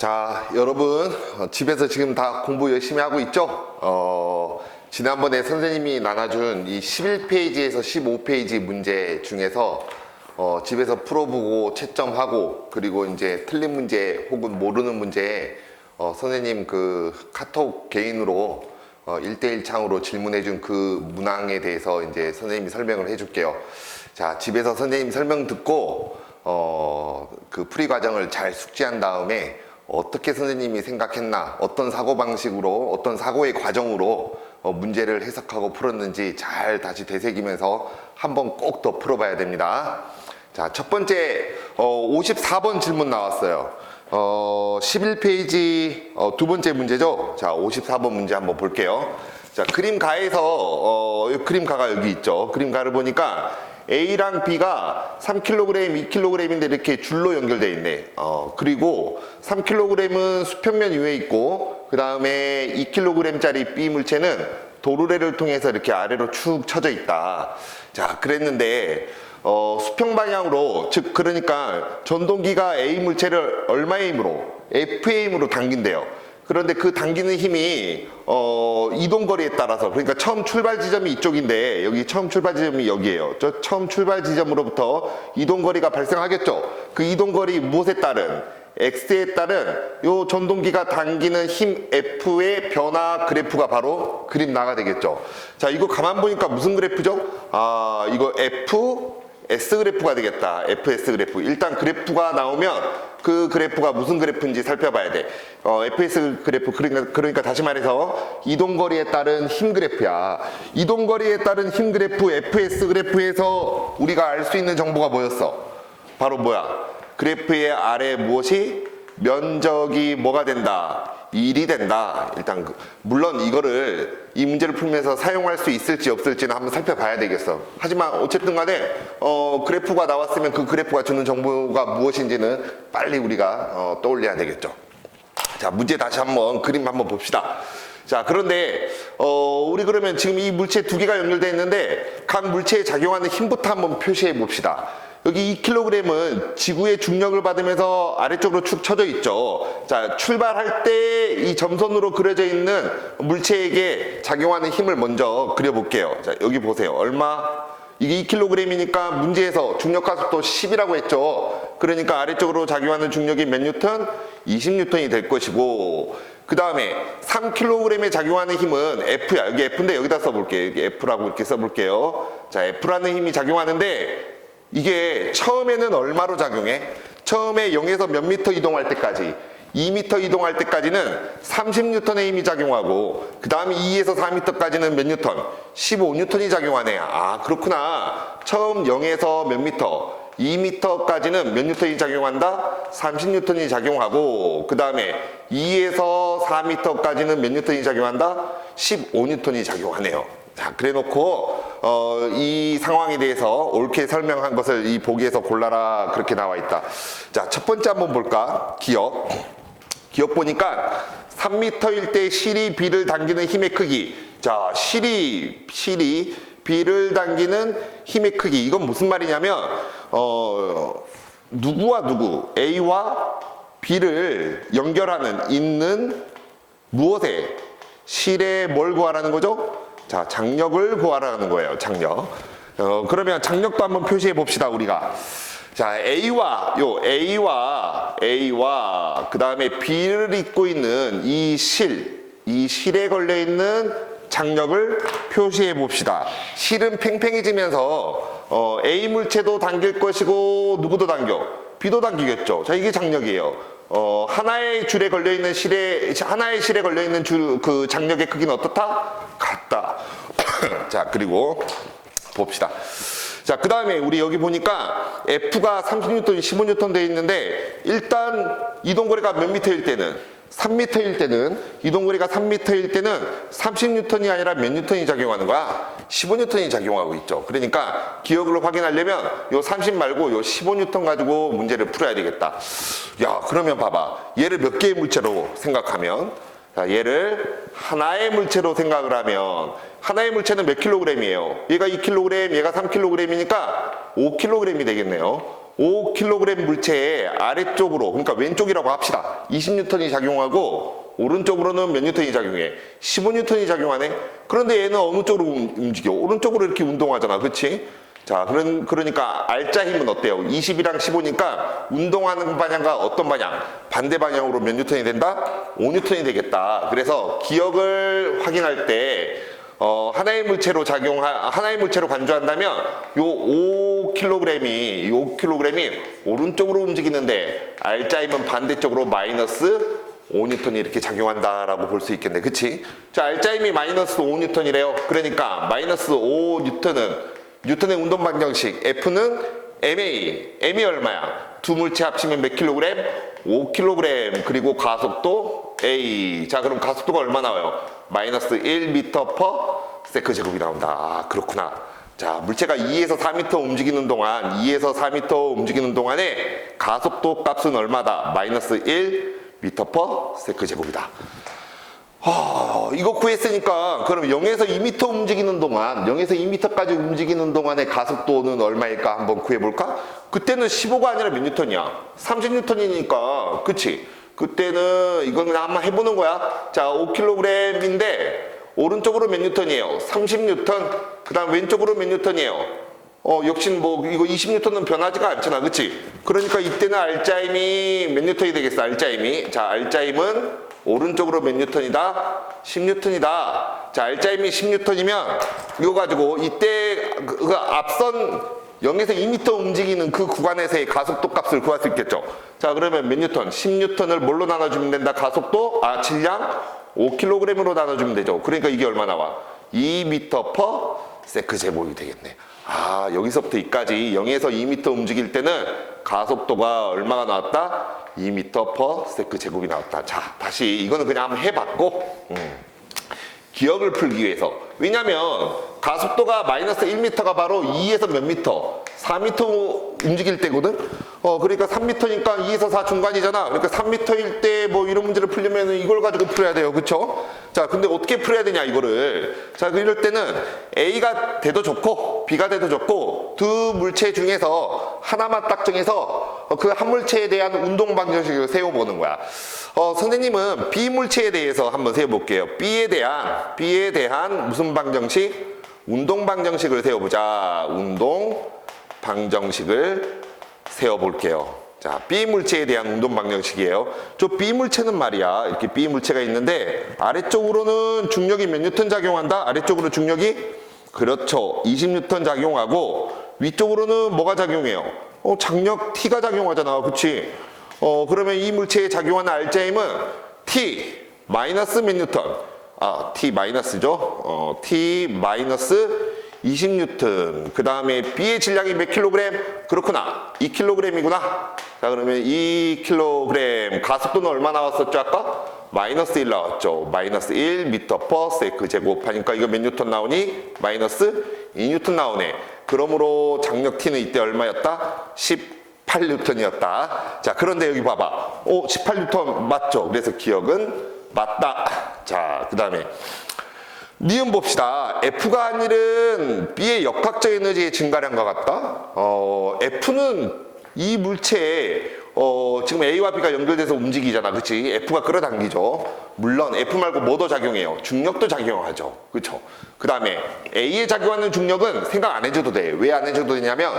자, 여러분, 어, 집에서 지금 다 공부 열심히 하고 있죠? 어, 지난번에 선생님이 나눠준 이 11페이지에서 15페이지 문제 중에서 어, 집에서 풀어보고 채점하고 그리고 이제 틀린 문제 혹은 모르는 문제에 어, 선생님 그 카톡 개인으로 어, 1대1 창으로 질문해준 그 문항에 대해서 이제 선생님이 설명을 해줄게요. 자, 집에서 선생님 설명 듣고 어, 그 풀이 과정을 잘 숙지한 다음에 어떻게 선생님이 생각했나, 어떤 사고 방식으로, 어떤 사고의 과정으로 어, 문제를 해석하고 풀었는지 잘 다시 되새기면서 한번 꼭 더 풀어봐야 됩니다. 자, 첫 번째 어, 54번 질문 나왔어요. 어, 11페이지 어, 두 번째 문제죠. 자, 54번 문제 한번 볼게요. 자, 그림가에서 어, 이 그림가가 여기 있죠. 그림가를 보니까 A랑 B가 3kg, 2kg인데 이렇게 줄로 연결되어 있네. 어, 그리고 3kg은 수평면 위에 있고, 그 다음에 2kg짜리 B 물체는 도르래를 통해서 이렇게 아래로 축 쳐져 있다. 자, 그랬는데, 어, 수평 방향으로, 즉, 그러니까 전동기가 A 물체를 얼마의 힘으로? F의 힘으로 당긴대요. 그런데 그 당기는 힘이 어, 이동 거리에 따라서 그러니까 처음 출발 지점이 이쪽인데 여기 처음 출발 지점이 여기예요. 저 처음 출발 지점으로부터 이동 거리가 발생하겠죠. 그 이동 거리 무엇에 따른 x에 따른 요 전동기가 당기는 힘 F의 변화 그래프가 바로 그림 나가 되겠죠. 자, 이거 가만 보니까 무슨 그래프죠? 아, 이거 F S 그래프가 되겠다. FS 그래프. 일단 그래프가 나오면 그 그래프가 무슨 그래프인지 살펴봐야 돼. 어, FS 그래프. 그러니까, 그러니까 다시 말해서 이동거리에 따른 힘 그래프야. 이동거리에 따른 힘 그래프 FS 그래프에서 우리가 알 수 있는 정보가 뭐였어? 바로 뭐야? 그래프의 아래 무엇이 면적이 뭐가 된다? 1이 된다. 일단 그- 물론 이거를 이 문제를 풀면서 사용할 수 있을지 없을지는 한번 살펴봐야 되겠어. 하지만 어쨌든 간에 어, 그래프가 나왔으면 그 그래프가 주는 정보가 무엇인지는 빨리 우리가 어, 떠올려야 되겠죠. 자, 문제 다시 한번 그림 한번 봅시다. 자, 그런데 어, 우리 그러면 지금 이 물체 두 개가 연결되어 있는데 각 물체에 작용하는 힘부터 한번 표시해 봅시다. 여기 2kg은 지구의 중력을 받으면서 아래쪽으로 축 처져 있죠. 자, 출발할 때 이 점선으로 그려져 있는 물체에게 작용하는 힘을 먼저 그려볼게요. 자, 여기 보세요. 얼마? 이게 2kg이니까 문제에서 중력과 속도 10이라고 했죠. 그러니까 아래쪽으로 작용하는 중력이 몇 뉴턴? 20뉴턴이 될 것이고 그 다음에 3kg에 작용하는 힘은 F야. 여기 F인데 여기다 써볼게요. 여기 F라고 이렇게 써볼게요. 자, F라는 힘이 작용하는데 이게 처음에는 얼마로 작용해? 처음에 0에서 몇 미터 이동할 때까지 2m 이동할 때까지는 30뉴턴의 힘이 작용하고 그 다음에 2에서 4m까지는 몇 뉴턴? 15뉴턴이 작용하네. 아 그렇구나. 처음 0에서 몇 미터? 2m까지는 몇 뉴턴이 작용한다? 30뉴턴이 작용하고 그 다음에 2에서 4m까지는 몇 뉴턴이 작용한다? 15뉴턴이 작용하네요. 자, 그래 놓고, 어, 이 상황에 대해서 옳게 설명한 것을 이 보기에서 골라라. 그렇게 나와 있다. 자, 첫 번째 한번 볼까? 기억. 기억 보니까 3m일 때 실이 B를 당기는 힘의 크기. 자, 실이, 실이 B를 당기는 힘의 크기. 이건 무슨 말이냐면, 어, 누구와 누구, A와 B를 연결하는, 있는 무엇에? 실에 뭘 구하라는 거죠? 자, 장력을 구하라는 거예요. 장력. 어, 그러면 장력도 한번 표시해 봅시다, 우리가. 자, A와, 요 A와, A와, 그 다음에 B를 잇고 있는 이 실, 이 실에 걸려 있는 장력을 표시해 봅시다. 실은 팽팽해지면서, 어, A 물체도 당길 것이고, 누구도 당겨? B도 당기겠죠. 자, 이게 장력이에요. 어, 하나의 줄에 걸려 있는 실에, 하나의 실에 걸려 있는 줄, 그 장력의 크기는 어떻다? 같다. 자, 그리고 봅시다. 자, 그 다음에 우리 여기 보니까 F가 30N, 15N 돼 있는데, 일단 이동거리가 몇 미터일 때는, 3m일 때는, 이동거리가 3m일 때는 30N이 아니라 몇 N이 작용하는 거야? 15N이 작용하고 있죠. 그러니까 기억을 확인하려면 요 30 말고 요 15N 가지고 문제를 풀어야 되겠다. 야, 그러면 봐봐. 얘를 몇 개의 물체로 생각하면, 자, 얘를 하나의 물체로 생각을 하면 하나의 물체는 몇 킬로그램이에요? 얘가 2kg, 얘가 3kg이니까 5kg이 되겠네요. 5kg 물체의 아래쪽으로 그러니까 왼쪽이라고 합시다. 20N이 작용하고 오른쪽으로는 몇 뉴턴이 작용해? 15N이 작용하네. 그런데 얘는 어느 쪽으로 움- 움직여? 오른쪽으로 이렇게 운동하잖아. 그렇지? 자, 그런 그러니까 알짜 힘은 어때요? 20이랑 15니까 운동하는 방향과 어떤 방향? 반대 방향으로 몇 뉴턴이 된다? 5뉴턴이 되겠다. 그래서 기억을 확인할 때 어, 하나의 물체로 작용 하나의 물체로 간주한다면 요 5kg이 5kg이 오른쪽으로 움직이는데 알짜 힘은 반대쪽으로 마이너스 5뉴턴이 이렇게 작용한다라고 볼 수 있겠네. 그치? 자, 알짜 힘이 마이너스 5뉴턴이래요. 그러니까 마이너스 5뉴턴은 뉴턴의 운동 방정식 F는 MA. M이 얼마야? 두 물체 합치면 몇 킬로그램? 5kg. 그리고 가속도 A. 자, 그럼 가속도가 얼마 나와요? 마이너스 1m per 세크 제곱이 나온다. 아, 그렇구나. 자, 물체가 2에서 4m 움직이는 동안, 2에서 4m 움직이는 동안에 가속도 값은 얼마다? 마이너스 1m per 세크 제곱이다. 아, 이거 구했으니까 그럼 0에서 2m 움직이는 동안 0에서 2m까지 움직이는 동안의 가속도는 얼마일까 한번 구해볼까? 그때는 15가 아니라 몇 뉴턴이야? 30뉴턴이니까 그치? 그때는 이건 그냥 한번 해보는 거야 자 5kg인데 오른쪽으로 몇 뉴턴이에요? 30뉴턴 그 다음 왼쪽으로 몇 뉴턴이에요? 어, 역시 뭐, 이거 20뉴턴은 변하지가 않잖아. 그치? 그러니까 이때는 알짜임이 몇 뉴턴이 되겠어? 알짜임이. 자, 알짜임은 오른쪽으로 몇 뉴턴이다? 10뉴턴이다. 자, 알짜임이 10뉴턴이면 이거 가지고 이때 그, 그 앞선 0에서 2m 움직이는 그 구간에서의 가속도 값을 구할 수 있겠죠. 자, 그러면 몇 뉴턴? 10뉴턴을 뭘로 나눠주면 된다? 가속도? 아, 질량? 5kg으로 나눠주면 되죠. 그러니까 이게 얼마 나와? 2m per 세크 제곱이 되겠네. 아, 여기서부터 이까지 0에서 2m 움직일 때는 가속도가 얼마가 나왔다? 2m per 세크 제곱이 나왔다. 자, 다시 이거는 그냥 한번 해봤고, 음. 기억을 풀기 위해서. 왜냐면 가속도가 마이너스 1m가 바로 2에서 몇 미터? 4m 움직일 때거든? 어, 그러니까 3m니까 2에서 4 중간이잖아. 그러니까 3m일 때 뭐 이런 문제를 풀려면 이걸 가지고 풀어야 돼요. 그쵸? 자, 근데 어떻게 풀어야 되냐, 이거를. 자, 이럴 때는 A가 돼도 좋고, B가 돼도 좋고, 두 물체 중에서 하나만 딱 정해서 그 한 물체에 대한 운동 방정식을 세워보는 거야. 어, 선생님은 B 물체에 대해서 한번 세워볼게요. B에 대한, B에 대한 무슨 방정식? 운동 방정식을 세워보자. 운동 방정식을 세워볼게요. 자, B 물체에 대한 운동 방정식이에요. 저 B 물체는 말이야. 이렇게 B 물체가 있는데 아래쪽으로는 중력이 몇 뉴턴 작용한다? 아래쪽으로 중력이 그렇죠. 20뉴턴 작용하고 위쪽으로는 뭐가 작용해요? 어, 장력 T가 작용하잖아. 그치? 어, 그러면 이 물체에 작용하는 알자임은 T 마이너스 몇 뉴턴? 아, T 마이너스죠. 어, T 마이너스 20뉴턴. 그 다음에 B의 질량이 몇 킬로그램? 그렇구나. 2킬로그램이구나. 자, 그러면 2킬로그램. 가속도는 얼마 나왔었죠, 아까? 마이너스 1 나왔죠. 마이너스 1 미터 퍼 세크 제곱하니까 이거 몇 뉴턴 나오니? 마이너스 2뉴턴 나오네. 그러므로 장력 T는 이때 얼마였다? 18뉴턴이었다. 자, 그런데 여기 봐봐. 오, 18뉴턴 맞죠? 그래서 기억은 맞다. 자, 그 다음에 니은 봅시다. F가 한 일은 B의 역학적 에너지의 증가량과 같다. 어, F는 이 물체에 어, 지금 A와 B가 연결돼서 움직이잖아. 그치? F가 끌어당기죠. 물론 F 말고 뭐도 작용해요? 중력도 작용하죠. 그쵸? 그 다음에 A에 작용하는 중력은 생각 안 해줘도 돼. 왜 안 해줘도 되냐면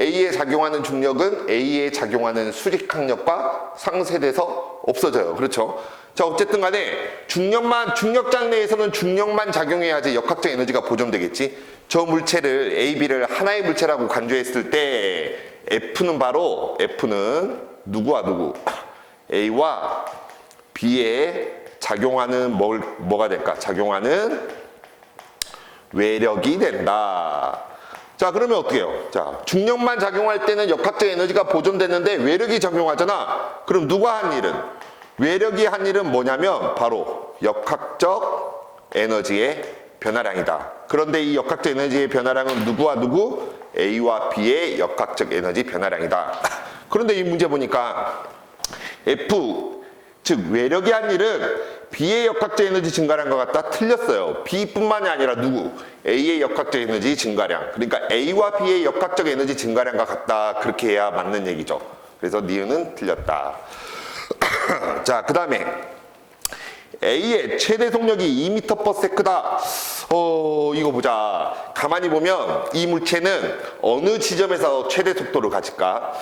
A에 작용하는 중력은 A에 작용하는 수직항력과 상쇄돼서 없어져요. 그렇죠? 자, 어쨌든 간에 중력만, 중력장 내에서는 중력만 작용해야지 역학적 에너지가 보존되겠지. 저 물체를, A, B를 하나의 물체라고 간주했을 때 F는 바로, F는 누구와 누구? A와 B에 작용하는 뭘, 뭐가 될까? 작용하는 외력이 된다. 자, 그러면 어떻게 해요? 자, 중력만 작용할 때는 역학적 에너지가 보존되는데 외력이 작용하잖아. 그럼 누가 한 일은? 외력이 한 일은 뭐냐면 바로 역학적 에너지의 변화량이다. 그런데 이 역학적 에너지의 변화량은 누구와 누구? A와 B의 역학적 에너지 변화량이다. 그런데 이 문제 보니까 F 즉 외력이 한 일은 B의 역학적 에너지 증가량 과 같다? 틀렸어요. B뿐만이 아니라 누구? A의 역학적 에너지 증가량. 그러니까 A와 B의 역학적 에너지 증가량과 같다. 그렇게 해야 맞는 얘기죠. 그래서 니은은 틀렸다. 자, 그 다음에 A의 최대 속력이 2m/s다. 어, 이거 보자. 가만히 보면 이 물체는 어느 지점에서 최대 속도를 가질까?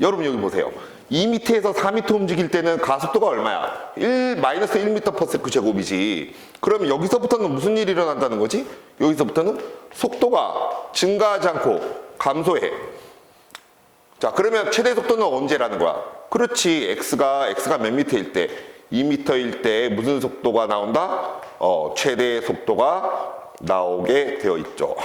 여러분 여기 보세요. 2m에서 4m 움직일 때는 가속도가 얼마야? 1 마이너스 1m/s 제곱이지. 그러면 여기서부터는 무슨 일이 일어난다는 거지? 여기서부터는 속도가 증가하지 않고 감소해. 자, 그러면 최대 속도는 언제라는 거야? 그렇지. x가 x가 몇 미터일 때? 2미터일 때 무슨 속도가 나온다? 어, 최대 속도가 나오게 되어 있죠.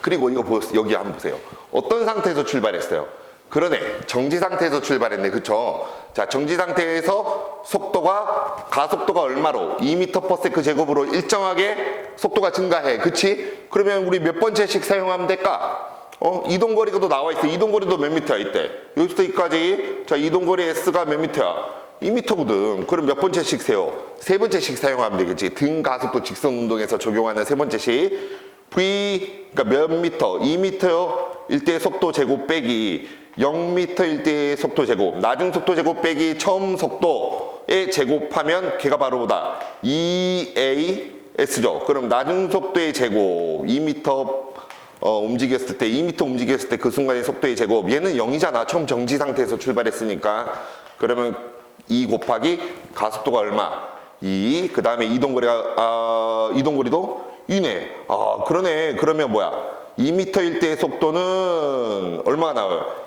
그리고 이거 보, 여기 한번 보세요. 어떤 상태에서 출발했어요? 그러네. 정지 상태에서 출발했네. 그쵸? 자, 정지 상태에서 속도가, 가속도가 얼마로? 2m/s 제곱으로 일정하게 속도가 증가해. 그치? 그러면 우리 몇 번째씩 사용하면 될까? 어, 이동거리가도 나와 있어. 이동거리도 몇 미터야, 이때? 여기서부터 여기까지. 자, 이동거리 S가 몇 미터야? 2미터거든. 그럼 몇 번째씩 세요? 세 번째씩 사용하면 되겠지. 등 가속도 직선 운동에서 적용하는 세 번째씩. V, 그러니까 몇 미터? 2미터 일대 속도 제곱 빼기 0미터 일대 속도 제곱. 낮은 속도 제곱 빼기 처음 속도에 제곱하면 걔가 바로 보다. 2AS죠. 그럼 낮은 속도의 제곱. 2미터 어, 움직였을 때, 2m 움직였을 때 그 순간의 속도의 제곱. 얘는 0이잖아. 처음 정지 상태에서 출발했으니까. 그러면 2 곱하기 가속도가 얼마? 2. 그 다음에 이동거리가, 아, 이동거리도 2네. 아, 그러네. 그러면 뭐야? 2m일 때의 속도는 얼마가 나와요?